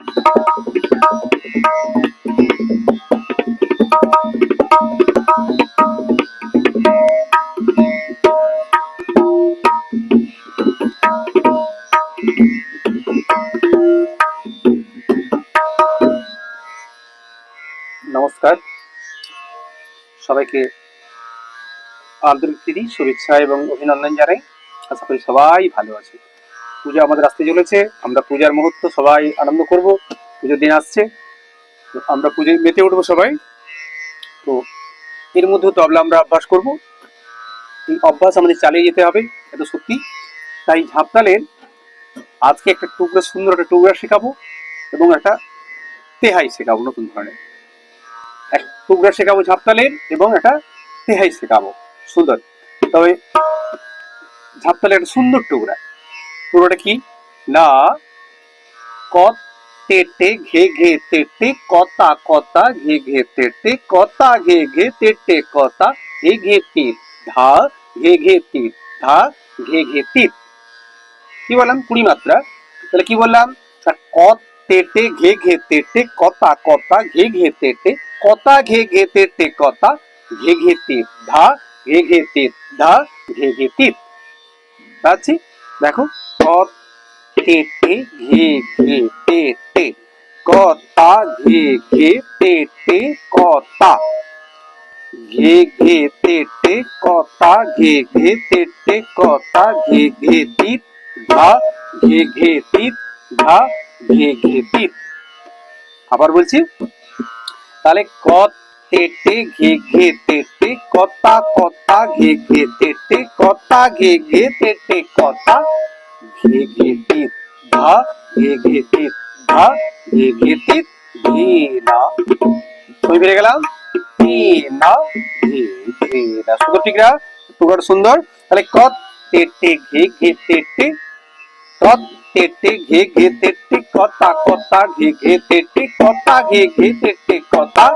নমস্কার। সবাইকে আন্তরিক শুভেচ্ছা এবং অভিনন্দন জানাই। আশা করি সবাই ভালো আছে পূজা আমাদের আসতে চলেছে। আমরা পূজার মুহূর্ত সবাই আনন্দ করব। পুজোর দিন আসছে। আমরা পুজোয় মেতে উঠবো সবাই। তো এর মধ্যেও তবলা আমরা অভ্যাস করব। এই অভ্যাস আমাদের চালিয়ে যেতে হবে এটা সত্যি। তাই ঝাপতালের আজকে একটা টুকরা সুন্দর একটা টুকরা শেখাবো এবং একটা তেহাই শেখাবো নতুন ধরনের। এক টুকরা শেখাবো ঝাপতালের এবং একটা তেহাই শেখাবো। সুন্দর। তবে ঝাপতালের একটা সুন্দর টুকরা। টুকরাটা কি না ক টে টে ঘে ঘে তে টে কতা কতা ঘে ঘে তে টে কতা ঘে ঘে তে টে কতা ঘে ঘে তীর ধা ঘে ঘে তীর ধা ঘে ঘে তীর কি বললাম কুড়ি মাত্রা তাহলে কি বললাম ক তেটে ঘে ঘে তেটে কতা কতা ঘে ঘে তেটে কতা ঘে ঘে তেটে কতা ঘে ঘে তীর ধা ঘে ঘে তীর ধা ঘে ঘে তীর পাচ্ছি দেখো ক তেটে ঘে ঘে তেটে কতা ঘে ঘে তেটে কতা ঘে ঘে তেটে কতা ঘে ঘে তেটে কতা ঘে ঘে তীর ধা ঘে ঘে তীর ধা ঘে ঘে তীর আবার বলছি তাহলে ক কতা কতা কতা কতা ধা ধা না বেরিয়ে গেলাম না না সুন্দর ঠিক না টুকরোটা সুন্দর তাহলে ক তেটে ঘে ঘে তেটে কত তেটে ঘে ঘে তেটে কতা কতা ঘে ঘে তেটে কতা ঘে ঘে তেটে কতা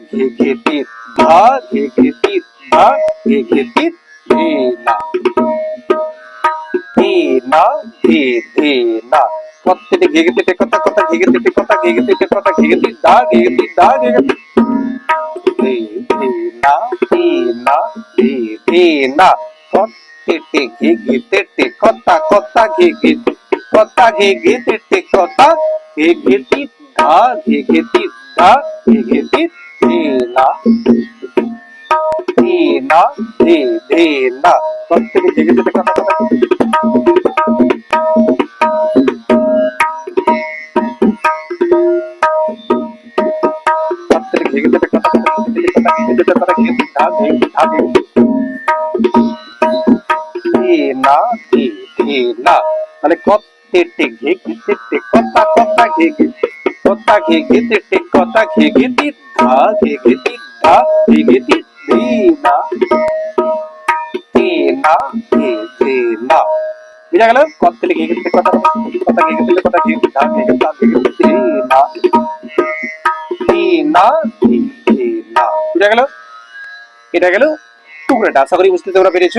ঘে ঘে তীর ধা ঘে ঘে তীর ধা ঘে ঘে তীর ধে না ধে না ধে ধে না কত তেটে ঘে ঘে তেটে কতা কতা ঘে ঘে তেটে কতা ঘে ঘে তেটে কতা ঘে ঘে তীর ধা ঘে ঘে তীর ধা ঘে ঘে তীর ধে ধে না ধে না ধে ধে না কত তেটে ঘে ঘে তেটে কতা কতা ঘে ঘে কতা ঘে ঘে তেটে কতা ঘে ঘে তি ধা ঘে ঘে তি ধা ঘে ঘে তি কত থেকে ঘে ঘে ঘে ঘে ঘে তেটে কতা ঘে ঘে তি ধা ঘে ঘে তি ধা ঘে ঘে তি ধে না। ধে না ধে ধে না। বুঝা গেল? কত তেলে ঘে ঘে তেটে কতা কতা ঘে ঘে তেলে কতা ঘে ঘে ধা ঘে ঘে তা ঘে ঘে তি ধে না। ধে না ধে ধে না। বুঝা গেল? এটা গেল টুকরাটা। আশা করি বুঝতে তোমরা পেরেছ।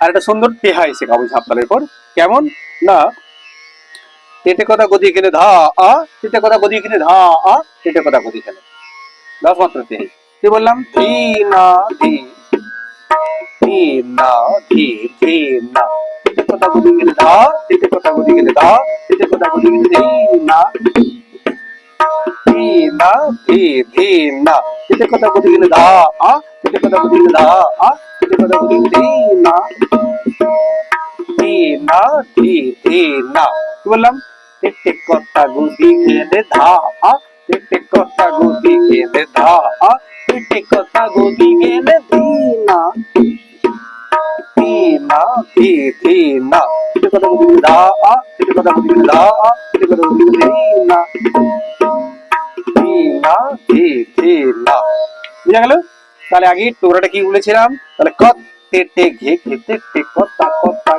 আর একটা সুন্দর তেহাই শেখাবো ঝাপতালের পর। কেমন? না তেটে কথা গদি এখানে ধা, আ তেটে কথা গদি এখানে ধা, আ তেটে কথা গদি এখানে। দশ মাত্র তেহাই কি বললাম? ধি, না, ধি। ধি, না, ধি ধি, না। তেটে কথা গদি এখানে ধা তেটে কথা গদি এখানে ধা তেটে কথা গদি এখানে ধি, না। ধি না, ধি ধি, না। তেটে কথা গদি এখানে ধা, আ তেটে কথা গদি এখানে ধা, আ তেটে কথা গদি এখানে ধি, না। ধি না, ধি ধি, না। কি বললাম? এখানে ধা এখানে ধা আ তেটে কথা গদি এখানে ধি না ধি না ধি ধি না তেটে কথা গদি এখানে ধা আ তেটে কথা ধা আ তেটে কথা গদি এখানে ধি না ধি না ধি ধি না বুঝা গেল? তাহলে আগে তোরাটা কি বলেছিলাম? তাহলে কত ঘে ঘে তেটে কতা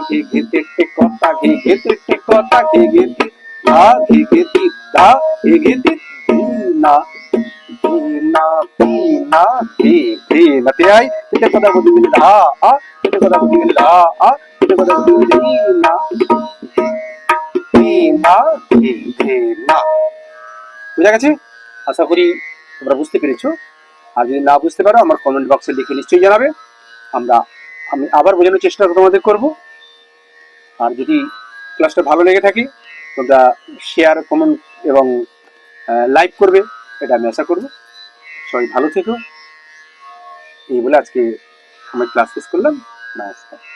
ঘে ঘে তেটে কতা, ঘে ঘে তেটে কতা, ঘে ঘে তি বুঝা গেছে? আশা করি তোমরা বুঝতে পেরেছ। আর যদি না বুঝতে পারো, আমার কমেন্ট বক্সে লিখে নিশ্চয়ই জানাবে। আমরা, আমি আবার বোঝানোর চেষ্টা তোমাদের করব। আর যদি ক্লাসটা ভালো লেগে থাকে তোমরা শেয়ার কমেন্ট এবং লাইক করবে, এটা আমি আশা করব। সবাই ভালো থেকো। এই বলে আজকে আমার ক্লাস শেষ করলাম। নমস্কার।